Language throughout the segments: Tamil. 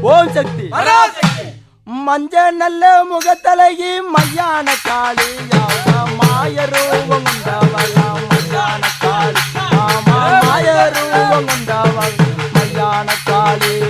ஓம் சக்தி. மஞ்ச நல்ல முகத்தலகி மையான காளி மாய ரூபம் உண்டவளா மையான காளி. மையான காளி.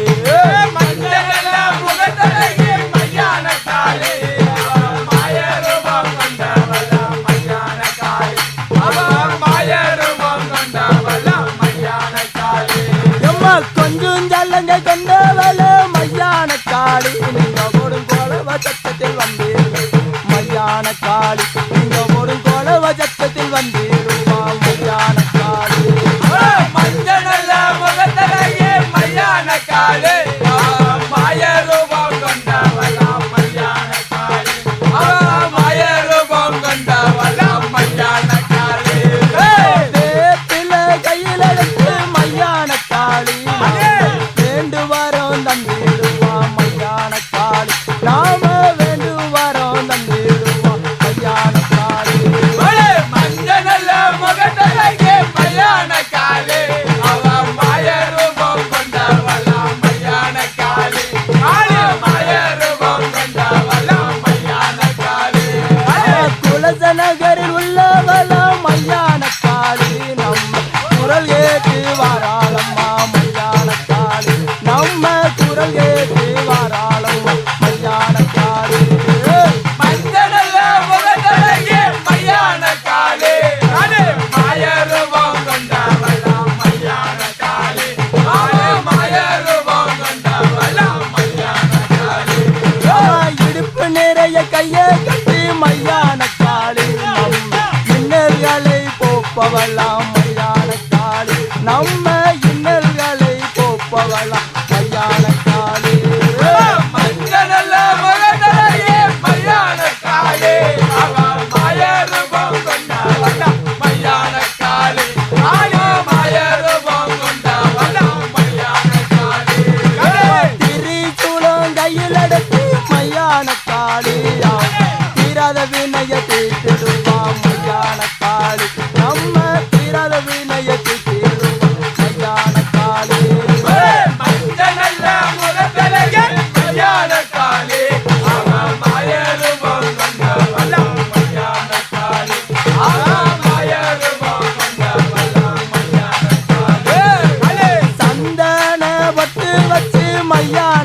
my yard.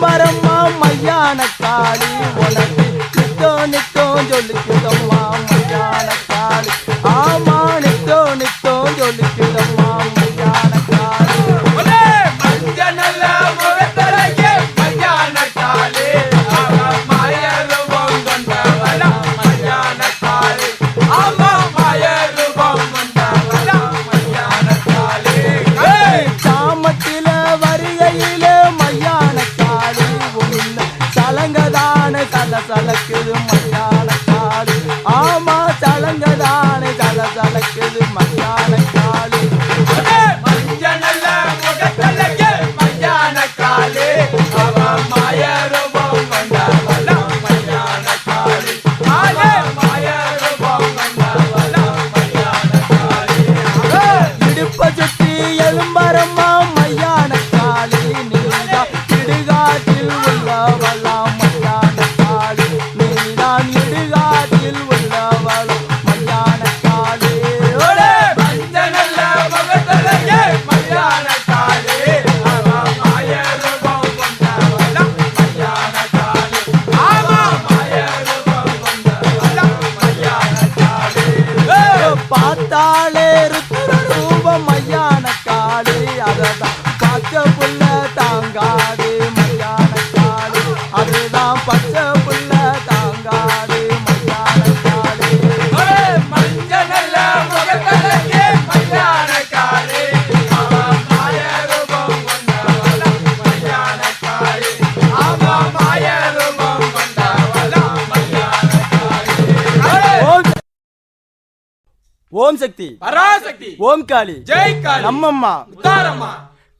பரம்மா மையான காளி உனக்கு நிக்கோ நிக்கோ சொல்லிக்கிட்டோம் மாமா Alex. ஓம் சக்தி. பராசக்தி. ஓம் காளி. ஜெய் காளி. நம்மம்மா. முத்தாரம்மா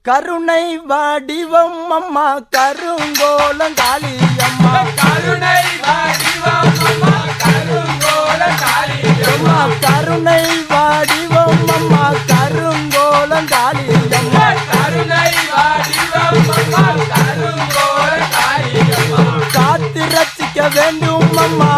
கருணை வடிவம் அம்மா கருங்கோலம் காளி அம்மா கருணை வடிவம் அம்மா கருங்கோலம் காளி அம்மா கருணை வடிவம் அம்மா கருங்கோலம் காளி அம்மா கருணை வடிவம் அம்மா கருங்கோலம் காளி அம்மா காத்து ரசிக்க வேண்டும் அம்மா.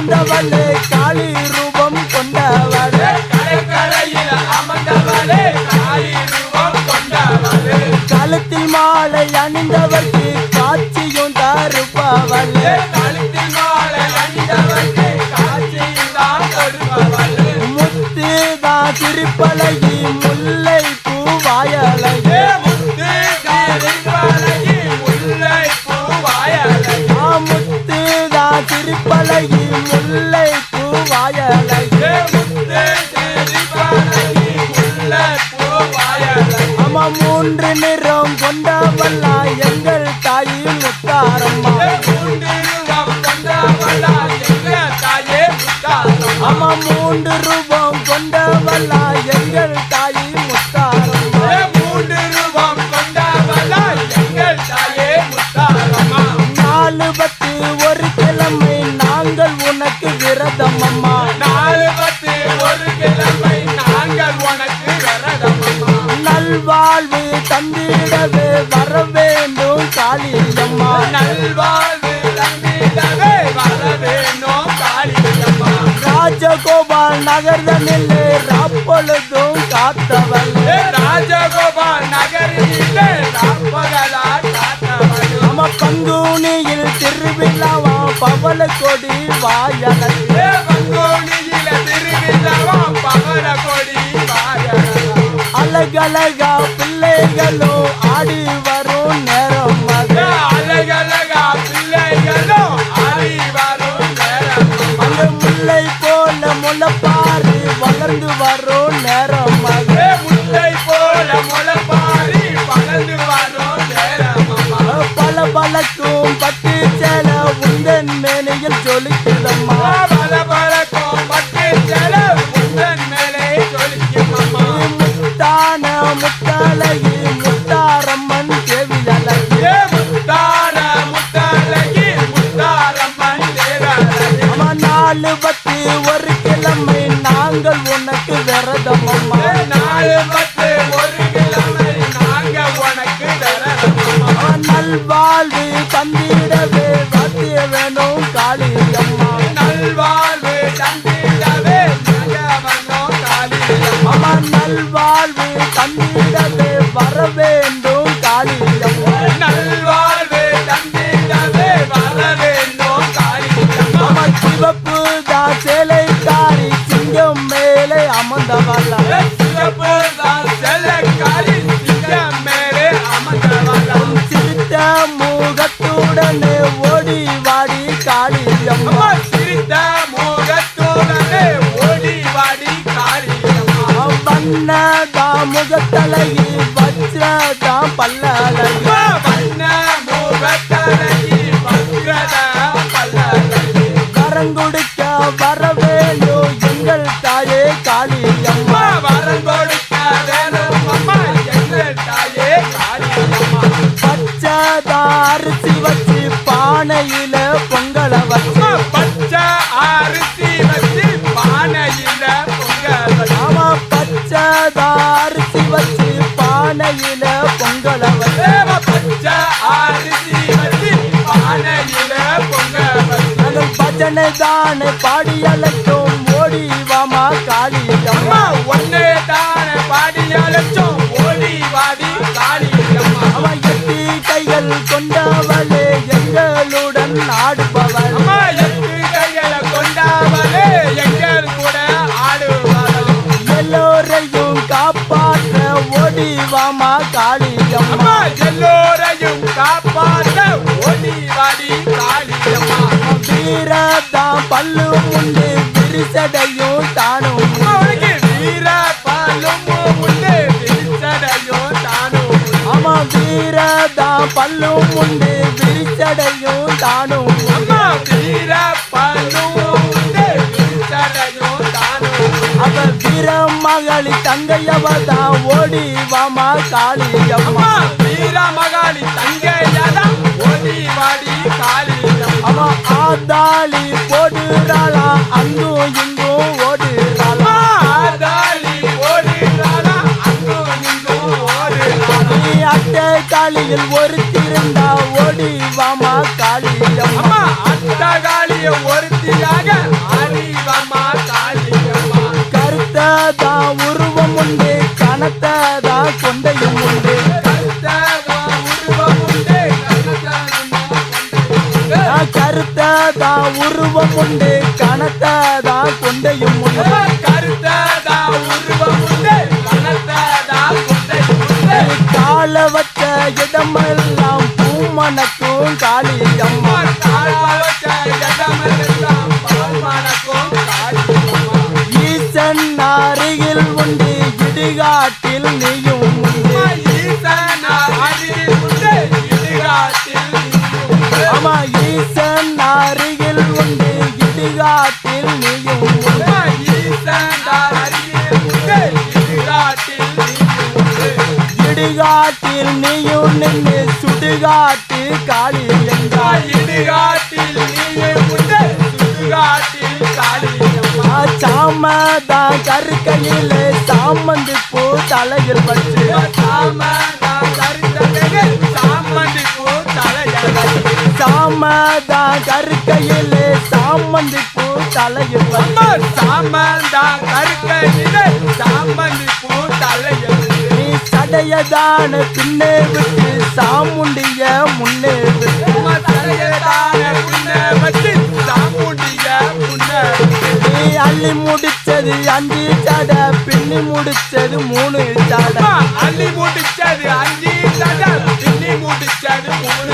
அமர்ந்தவளே காளி ரூபம் கொண்டவளே. கடற்கரையில் அமர்ந்தவளே காளி ரூபம் கொண்டவளே. கழுத்தில் மாலை அணிந்தவர்க்கு காட்சியும் தருப்பவளே மூன்று ரூபம் கொண்டவளா எங்கள் தாயி முத்தாரம்மா. மூன்று ரூபம் கொண்டவளா எங்கள் தாயே முத்தாரம்மா. நாலு பத்து ஒரு கிழமை நாங்கள் உனக்கு விரதம் அம்மா நாலு பத்து ஒரு கிழமை நாங்கள் உனக்கு விரதம் நல்வாழ்வு தந்திடவே வர வேண்டும் காளியம்மா. நல்வாழ்வு ராஜகோபால் நகரிலே நம்ம பங்குனியில் திருவிழாவா பவள கொடி வாயலே பங்குனியில திருவிழாவா பவள கொடி வாயல அழகழகா பிள்ளைகளும் ஆடி வரும் நேரம் வண்ணதான் முகத்தலையில் வஜ்ரதான் பல்லலையில் வண்ண முகத்தலையில் வஜ்ரதான் பல்லலையில் வரங்கொடுக்க வரவேணும் எங்கள் தாயே காளி பானையில பொங்க பஜனை தானே பாடி அழைத்தோம் ஓடி வாமா காளியம்மா அம்மா. ஒன்னே தானே பாடியாலச்சோம் ஓடி வாடி காளியம்மா அவ எட்டி கைகள் கொண்டவளே எங்களுடன் ஆடுபவள். அம்மா எட்டு கைகளை கொண்டாவலே எங்கள் கூட ஆடுவாள் எல்லோரையும் காப்பாற்ற ஓடி வாமா காளியம்மா அம்மா எல்லோரையும் காப்பாற்ற வீரதா பல்லு உண்டு விரிசடையும் தானும் அம்மா வீர பாலும் உண்டு விரிசடையும் தானும். ஆமா வீரதா பல்லும் உண்டு விரிசடையும் தானும் அம்மா வீர பாலும் உண்டு விரிசடையும் தானும். அவ வீரமகளி தங்கையவதா ஓடி வாமா காளியம்மா அம்மா வீர மகாளி தங்கையாதான் ஓடி வாடி காளியம்மா அவ ஆதாளி போடுறாளா? அங்கும் இங்கும் ஓடுறாளா? ஆதாளி ஓடுறாளா அங்கும் இங்கும் ஓடுறாளா? அட்டை காளியில் ஒருத்திருந்தா ஓடி கருத்ததா உருவம் உண்டு கனத்ததா கொண்டையும் உண்டு. கருத்ததா உருவம் உண்டு கனத்ததா குண்டை உண்டு. கால வச்ச இடமெல்லாம் பூமணக்கும் காளியம்மா இடமெல்லாம் ஈசன் அருகில் உண்டு இடுகாட்டில் நீயும் உண்டு. ஈசனா அருகில் உண்டு இடுகாட்டில் நீயும் இடுகாட்டில் நீயும் நின்று சுடுகாட்டு காளி என்றாய் இடுகாட்டில் சுடுகாட்டில் காளியம்மா சாமதா கருக்கையில சாமந்தி பூ தலையில் வச்சு சாமதா சாமதா கருக்கையில சாமந்தி பூ தலையில் சாமந்தா கருக்கையிலே சாமந்தி பூ தலையழகு நீ சடையதான பின்னே விட்டு சாமுண்டிய முன்னே விட்டு. தலையதான புண்ணை வச்சு சாமுண்டிய புண்ணை நீ அள்ளி முடிச்சது அஞ்சு சட பின்னி முடிச்சது மூணு சட. அள்ளி முடிச்சது அஞ்சு தடை பின்னி முடிச்சது மூணு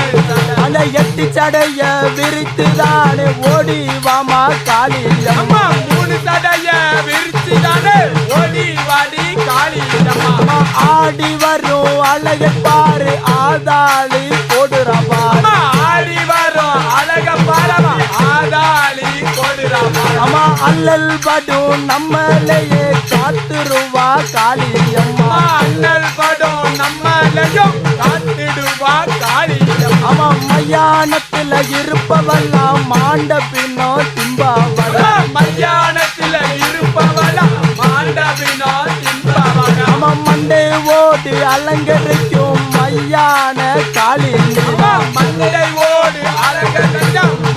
அந்த எட்டு சடைய விரித்துதானே ஓடி வாமா காளியம்மா அம்மா மூணு தடைய விரிச்சு தானே ஓடி வாடி காளியம்மா அம்மா ஆடி வரும் அழகை பாரு ஆதாளி போடுறா பாரு அம்மா ஆடி வரும் அழக பாரமா ஆதாளி கொடுறாமா அம்மா அல்லல் படும் நம்மளையே காத்துருவா காளியம்மா. அம்மா அண்ணல் படம் நம்மளையும் அம்மா மயானத்துல இருப்பவெல்லாம் மாண்ட பின்னோ திம்பாவள அம்மா மத்தியானத்துல இருப்பவளா மாண்டவினோ தின்பவளா அம்மா மண்டை ஓடி அலங்கரிக்கும் மையான காளி மண்டை ஓடு அழக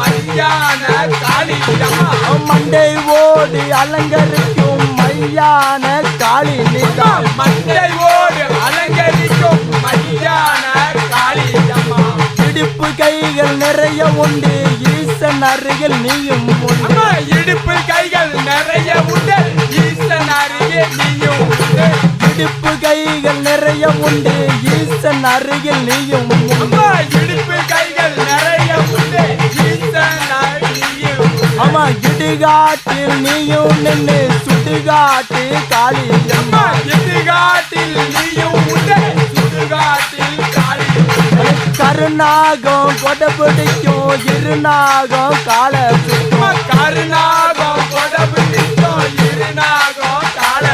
மையான காளியம்மா. மண்டை ஓடி அலங்கரிக்கும் மையான காளி மண்டை ஓடு இடுப்பு கைகள் நிறைய உண்டு. ஈசன் அருகில் நீயும் இடுப்பு கைகள் நிறைய உண்டு. ஈசன் அருகே நீயும் இடுப்பு கைகள் நிறைய உண்டு. ஈசன் அருகில் நீயும் இடுப்பு கைகள் நிறைய உண்டு. ஈசன் அருகே நீயும் உண்டு. அம்மா இடுகாட்டில் நீயும் நின்று சுடு சுடுகாட்டு காளி. அம்மா கருநாகம் கொடை பிடிக்கும் இருநாகம் கால அம்மா கருநாகம் கொடபு நிற்கும் இருநாகம் கால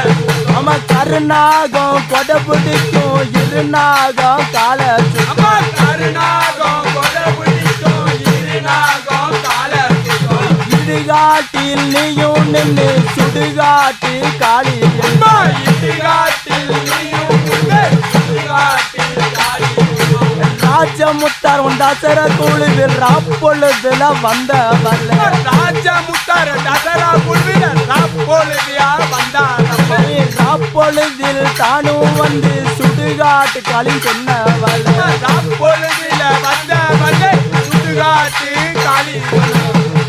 ஆமா கருநாகம் கொடை பிடிக்கும் இருநாகம் கால அம்மா கருநாகம் கொடபு நிற்கும் இருநாகம் கால இடுகாட்டில் நீயும் நின்று சுடுகாட்டு காளி அம்மா இடுகாட்டில் நீயும் சுடுகாட்டில் காளி ராஜமுத்தார் உண்டாசர குழுவில் ராப்பொழுதுல வந்த வரல ராஜமுத்தார தசரா புல்வில ராப்பொழுதியா வந்தார் ராப்பொழுதில் தானும் வந்து சுடுகாட்டு காளி சொன்ன வரல ராப்பொழுதில வந்த வந்து சுடுகாட்டு காளி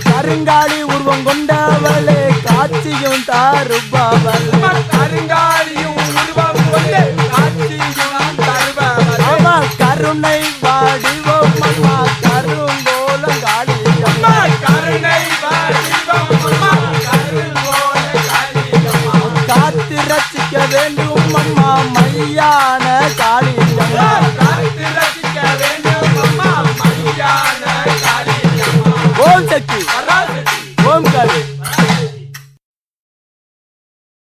கருங்காலி உருவம் கொண்டவளே காட்சியும் தாருபவள். கருங்காலியும் உருவம் கொண்டு காட்சியும் கருணை காளி